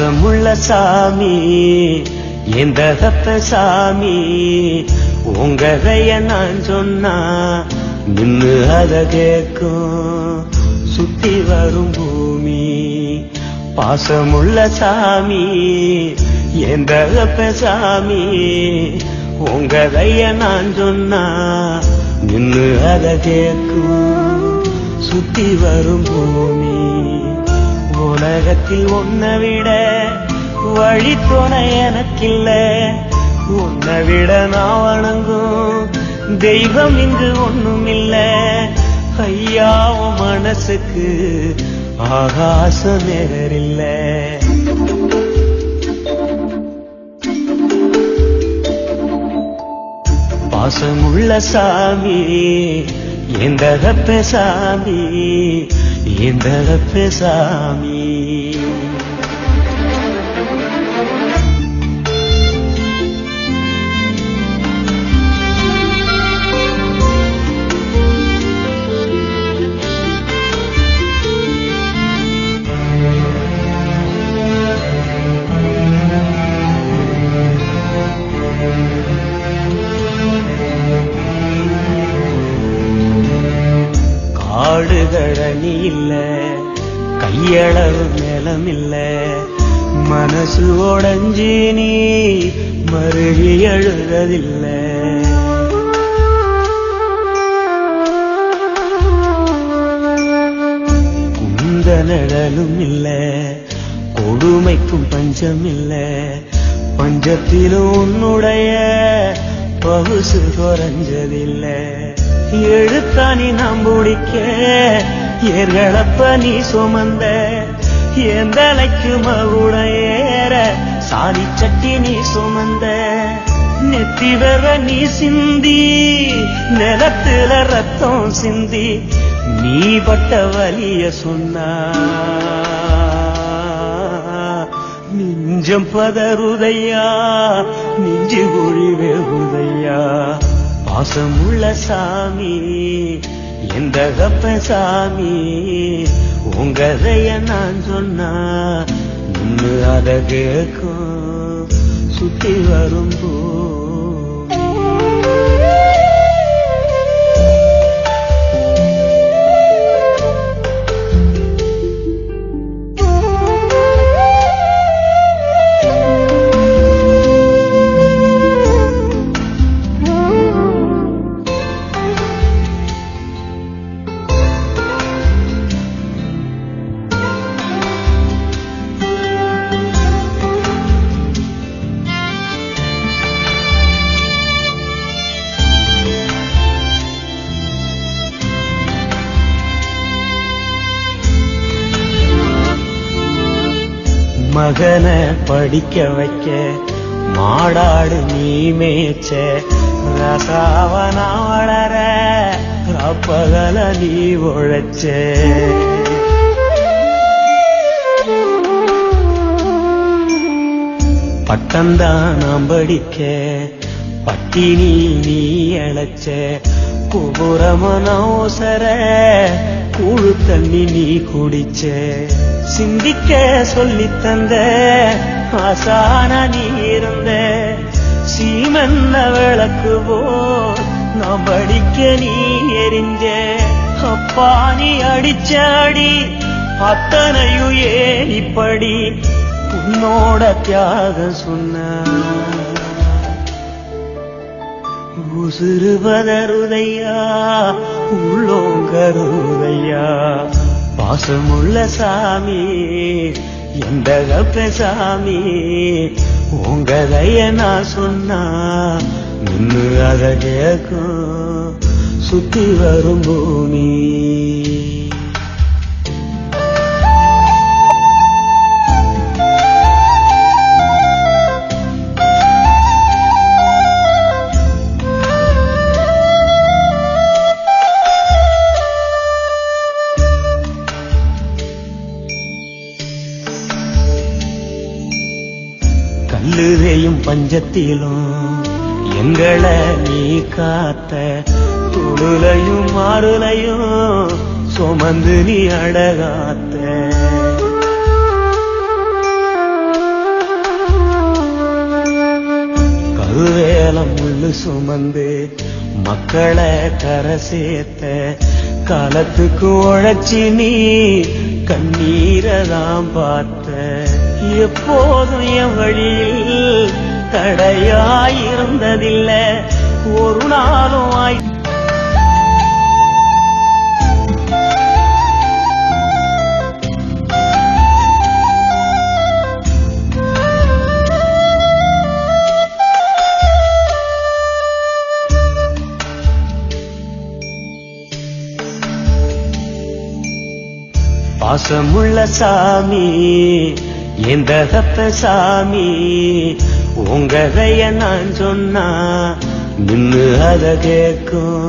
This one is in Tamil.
பாசமுள்ள சாமி எந்த தப்ப சாமி உங்க கைய நான் சொன்னா நின்னு அத கேட்கும் சுத்தி வரும் பூமி பாசமுள்ள சாமி எந்த தப்ப சாமி உங்க கைய நான் சொன்னா நின்னு அத கேட்கும் சுத்தி வரும் பூமி. உலகத்தில் உன்னை விட வழி துணை எனக்கில்ல. உன்னை விட நான் வணங்கும் தெய்வம் இங்கு ஒண்ணும் இல்ல ஐயா மனசுக்கு ஆகாசம் நேரில்ல. பாசமுள்ள சாமி எந்த சாமி எந்த தப்ப சாமி காடுகழனி இல்ல கையளவு நிலம் இல்ல மனசு உடஞ்சி நீ மருகி எழுததில்ல. குந்த நிழலும் இல்ல கொடுமைக்கும் பஞ்சம் இல்ல பஞ்சத்திலும் உன்னுடைய பகுசு குறைஞ்சதில்லை. எழுத்தானி நாம் பிடிக்க ஏர்களப்ப நீ சுமந்த எந்தலைக்கு ஏற சாதி சட்டி நீ சுமந்த நெத்தி வர நீ சிந்தி. நிலத்துல ரத்தம் சிந்தி. நீ பட்ட வலிய சொன்னா. நெஞ்சம் பதருதையா நெஞ்சு குழி வெகுதையா பாசமுள்ள சாமி எந்த கப்ப சாமி உங்கதைய நான் சொன்னா நின்று அத கேட்கும் சுத்தி வரும்போது மகனை படிக்க வைக்க மாடாடு நீ மேய்ச்ச ரசாவனா வளர அப்பகல நீ உழைச்ச. பட்டம்தான் நாம் படிக்க பட்டினி நீ அழைச்ச குபுரமனோசர கூழு தண்ணி நீ குடிச்ச. சிந்திக்க சொல்லி தந்த ஆசானா நீ இருந்த சீமன்ன விளக்கு போல் நாம் படிக்க நீ எரிஞ்ச அப்பா நீ அடிச்சாடி அத்தனையும் ஏன் இப்படி உன்னோட தியாகம் சொன்ன? உசுறு பதறுதையா உள்ளோங்கருதையா? பாசமுள்ள சாமி எந்த கப்ப சாமி உங்கதைய நான் சொன்னா நின்று அத கேட்கும் சுத்தி வரும் பூமி. துள்ளுறையும் பஞ்சத்திலும் எங்களை நீ காத்த துளுலையும் மாறுலையும் சுமந்து நீ அழகாத்த. கருவேலம் முள்ளு சுமந்து மக்களை கரை சேர்த்த காலத்துக்கு உழைச்சி நீ கண்ணீரதாம் பார்த்த. எப்போதும் என் வழியில் தடையாயிருந்ததில்லை. ஒரு நாளும் ஆய் பாசமுள்ள சாமி எந்த தப்ப சாமி உங்க கைய நான் சொன்னா நின்னு அத கேக்கும்.